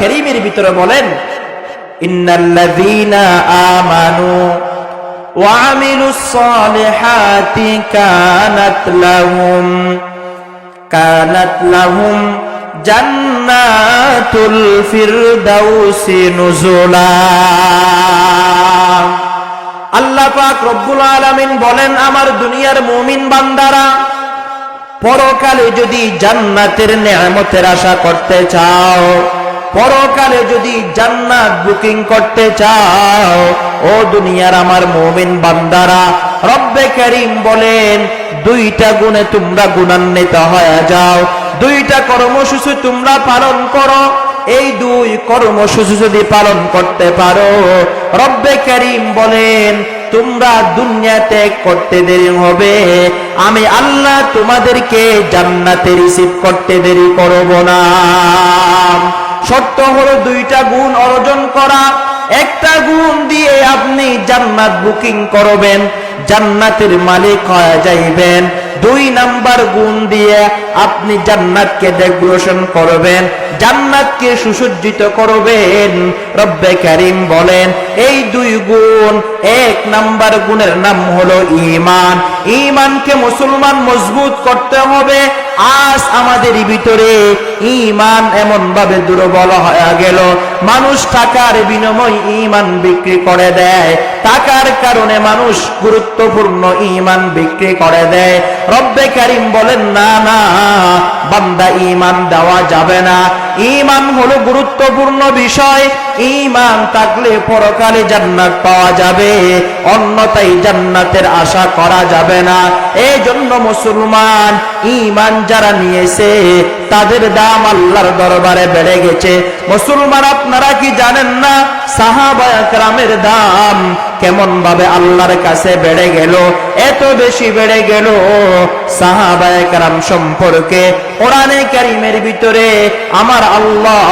করিমের ভিতরে বলেন আমানু ওয়া আল্লাহ পাক রব্বুল আলমিন বলেন, আমার দুনিয়ার মুমিন বান্দারা, পরকালে যদি জান্নাতের নেয়ামতের আশা করতে চাও পরকালে যদি জান্নাত বুকিং করতে চাও, ও দুনিয়ার আমার মুমিন বান্দারা, রব্বে করিম বলেন, দুইটা গুণে তোমরা গুণান্বিত হয়ে যাও, দুইটা কর্মসূচি তোমরা পালন করো, এই দুই কর্মসূচি যদি পালন করতে পারো, রব্বে করিম বলেন, তোমরা দুনিয়া ত্যাগ করতে দেরি হবে, আমি আল্লাহ তোমাদেরকে জান্নাতে রিসিভ করতে দেরি করব না। শর্ত হলো দুইটা গুণ অর্জন করা। একটা গুণ দিয়ে আপনি জান্নাত বুকিং করবেন, জান্নাতের মালিক হয়ে যাইবেন। দুই নাম্বার গুণ দিয়ে আপনি জান্নাতকে ডেকোরেশন করবেন, জান্নাতকে সুসজ্জিত করবেন। রব্বে কারিম বলেন, এই দুই গুণ এক নাম্বার গুণের নাম হলো ইমান ঈমানকে মুসলমান মজবুত করতে হবে আজ আমাদের ভিতরে ইমান এমন ভাবে দুর্বল হয়ে গেল। মানুষ টাকার বিনিময় ইমান বিক্রি করে দেয়। টাকার কারণে মানুষ গুরুত্বপূর্ণ ইমান বিক্রি করে দেয়। রব্বে কারিম বলেন, না না বান্দা ঈমান দেওয়া যাবে না। ঈমান হলো গুরুত্বপূর্ণ বিষয়। ঈমান থাকলে পরকালে জান্নাত পাওয়া যাবে। অন্যতাই জান্নাতের আশা করা যাবে না। এই জন্য মুসলমান, ঈমান যারা নিয়েছে, তাদের দাম আল্লাহর দরবারে বেড়ে গেছে। মুসলমান, আপনারা কি জানেন না সাহাবায়া গ্রামের দাম কেমন ভাবে আল্লাহর কাছে বেড়ে গেল? এত বেশি বেড়ে গেল সাহাবায়ে কেরাম সম্পর্কে। কোরআনে কারিমের ভিতরে আমার আল্লাহ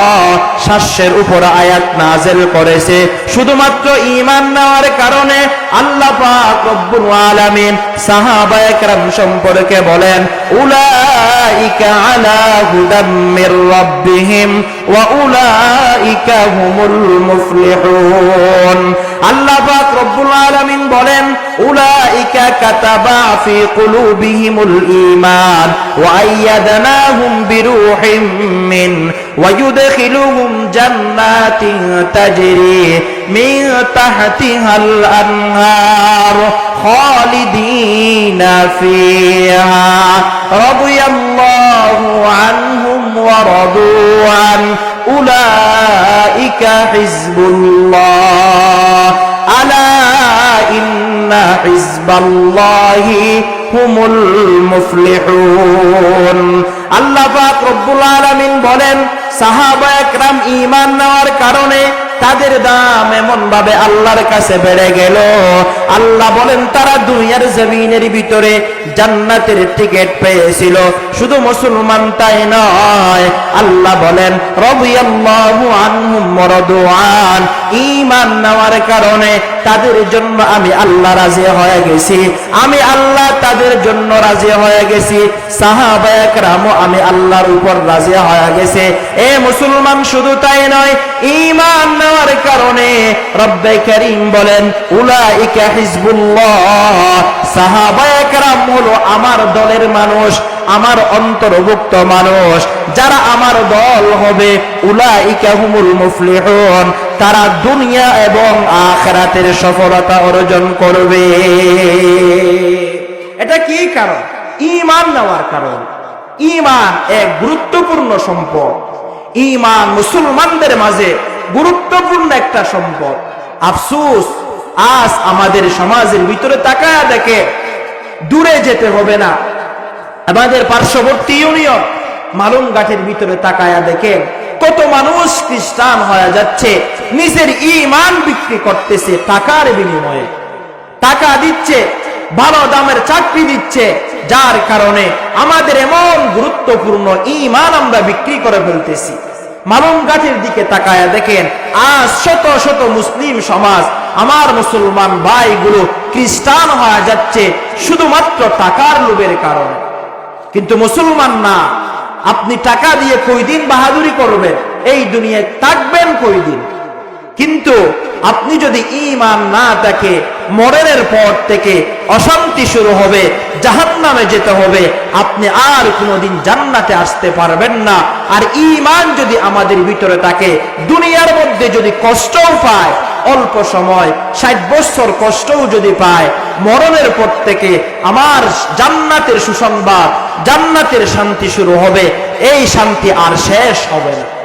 শাস্যের উপর আয়াত নাজেল করেছে। শুধুমাত্র ঈমান নেওয়ার কারণে আল্লাহ পাক রব্বুল আলামিন সাহাবায়ে সম্পর্কে বলেন, উলাইকা আলা হুদাম মির রাব্বিহিম ওয়া উলাইকা হুমুল মুফলিহুন। আল্লাহ পাক রব্বুল আলামিন বলেন আন উলাইকা হিজবুল্লাহ। হিজবাল্লাহি হুমুল মুফলিহুন। আল্লাহ পাক রব্বুল আলামিন বলেন, সাহাবা একরাম ঈমান নেওয়ার কারণে তাদের দাম এমন ভাবে আল্লাহর কাছে বেড়ে গেল। আল্লাহ বলেন, তারা দুনিয়ার জমিনের ভিতরে জান্নাতের টিকিট পেয়েছিল। শুধু মুসলমান তাই নয়, আল্লাহ বলেন রবিয়াল্লাহু আনহুম মরদুআন ঈমান নেওয়ার কারণে তাদের জন্য আমি আল্লাহ রাজি হয়ে গেছি। আমি আল্লাহ তাদের জন্য রাজি হয়ে গেছি। সাহাবায়ে কেরামও আমি আল্লাহর উপর রাজি হয়ে গেছে। এ মুসলমান শুধু তাই নয়, ঈমান নেওয়ার কারণে রব্বে করিম বলেন, উলাইকা হিজবুল্লাহ। সাহাবায়ে কেরাম হলো আমার দলের মানুষ, আমার অন্তর্ভুক্ত মানুষ। যারা আমার দল হবে, উলাইকা হুমুল মুফলিহুন। তারা দুনিয়া এবং আখেরাতের সফলতা অর্জন করবে। এটা কি কারণ? ঈমান নেওয়ার কারণ। ঈমান এক গুরুত্বপূর্ণ সম্পদ। ঈমান মুসলমানদের মাঝে গুরুত্বপূর্ণ একটা সম্পদ। আফসুস, আজ আমাদের সমাজের ভিতরে তাকায় দেখে দূরে যেতে হবে না। আমাদের পার্শ্ববর্তী ইউনিয়ন মালুম গাছের ভিতরে তাকায়া দেখে কত মানুষ খ্রিস্টান হয়ে যাচ্ছে, নিজের ইমান বিক্রি করতেছে টাকার বিনিময়ে। টাকা দিচ্ছে, ভালো দামের চাকরি দিচ্ছে, যার কারণে আমাদের এমন গুরুত্বপূর্ণ ইমান আমরা বিক্রি করে ফেলতেছি। মালুম গাছের দিকে তাকায়া দেখেন, আজ শত শত মুসলিম সমাজ, আমার মুসলমান ভাইগুলো খ্রিস্টান হয়ে যাচ্ছে, শুধুমাত্র টাকার লোভের কারণে। কিন্তু মুসলমান না আপনি টাকা দিয়ে কই দিন বাহাদুরি করবেন? এই দুনিয়ায় থাকবেন কই দিন কিন্তু আপনি যদি ইমান না থাকে মরণের পর থেকে অশান্তি শুরু হবে জাহান নামে যেতে হবে, আপনি আর কোনোদিন জান্নাতে আসতে পারবেন না। আর ইমান যদি আমাদের ভিতরে থাকে, দুনিয়ার মধ্যে যদি কষ্টও পায়, অল্প সময়, ষাট বছর কষ্টও যদি পায়, মরণের পর থেকে আমার জান্নাতের সুসংবাদ জান্নাতের শান্তি শুরু হবে এই শান্তি আর শেষ হবে না।